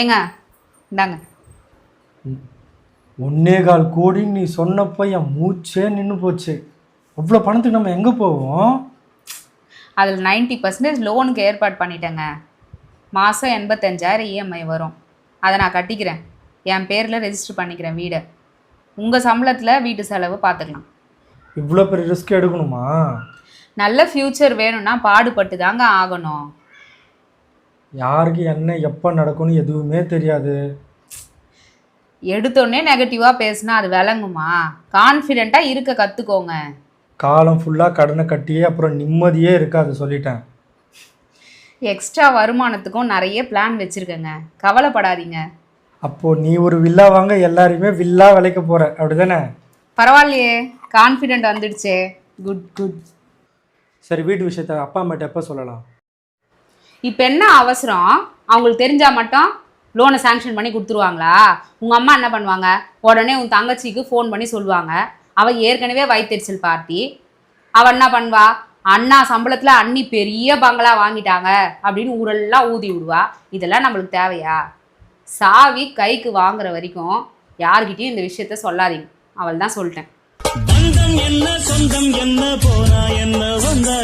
ஏங்க இந்தாங்க. ஒன்னே கால் கோடின்னு நீ சொன்னப்ப என் மூச்சே நின்று போச்சு. அவ்வளோ பணத்துக்கு நம்ம எங்கே போவோம்? அதில் நைன்ட்டி பர்சன்டேஜ் லோனுக்கு ஏற்பாடு பண்ணிட்டேங்க. மாதம் எண்பத்தஞ்சாயிரம் இஎம்ஐ வரும். அதை நான் கட்டிக்கிறேன். என் பேரில் ரெஜிஸ்டர் பண்ணிக்கிறேன் வீடை. உங்கள் சம்பளத்தில் வீட்டு செலவு பார்த்துக்கலாம். இவ்வளோ பெரிய ரிஸ்க் எடுக்கணுமா? நல்ல ஃப்யூச்சர் வேணும்னா பாடுபட்டு தாங்க ஆகணும். யாருக்கு என்ன எப்போ நடக்கும்னு எதுவுமே தெரியாது. எடுத்தோடனே நெகட்டிவாக பேசுனா அது விளங்குமா? கான்ஃபிடெண்ட்டாக இருக்க கற்றுக்கோங்க காலம் ஃபுல்லாக கடனை கட்டியே அப்புறம் நிம்மதியே இருக்காது சொல்லிட்டேன். எக்ஸ்ட்ரா வருமானத்துக்கும் நிறைய பிளான் வச்சுருக்கேங்க. கவலைப்படாதீங்க. அப்போது நீ ஒரு வில்லா வாங்க எல்லாரையுமே வில்லா விலைக்க போகிற அப்படி தானே பரவாயில்லையே. கான்ஃபிடென்ட் வந்துடுச்சே. குட் குட் சரி வீட்டு விஷயத்த அப்பா அம்மாட்ட எப்போ சொல்லலாம்? இப்போ என்ன அவசரம்? அவங்களுக்கு தெரிஞ்சா மட்டும் லோனை சாங்ஷன் பண்ணி கொடுத்துருவாங்களா? உங்கள் அம்மா என்ன பண்ணுவாங்க? உடனே உன் தங்கச்சிக்கு ஃபோன் பண்ணி சொல்லுவாங்க. அவள் ஏற்கனவே வயிற்றுச்சல் பார்ட்டி. அவள் என்ன பண்ணுவா? அண்ணா சம்பளத்தில் அண்ணி பெரிய பங்களா வாங்கிட்டாங்க அப்படின்னு ஊரெல்லாம் ஊதி விடுவா. இதெல்லாம் நம்மளுக்கு தேவையா? சாவி கைக்கு வாங்குற வரைக்கும் யார்கிட்டயும் இந்த விஷயத்த சொல்லாதீங்க. அவள் தான் சொல்லிட்டேன் என்ன சொந்தம் என்ன போனா என்ன வந்தா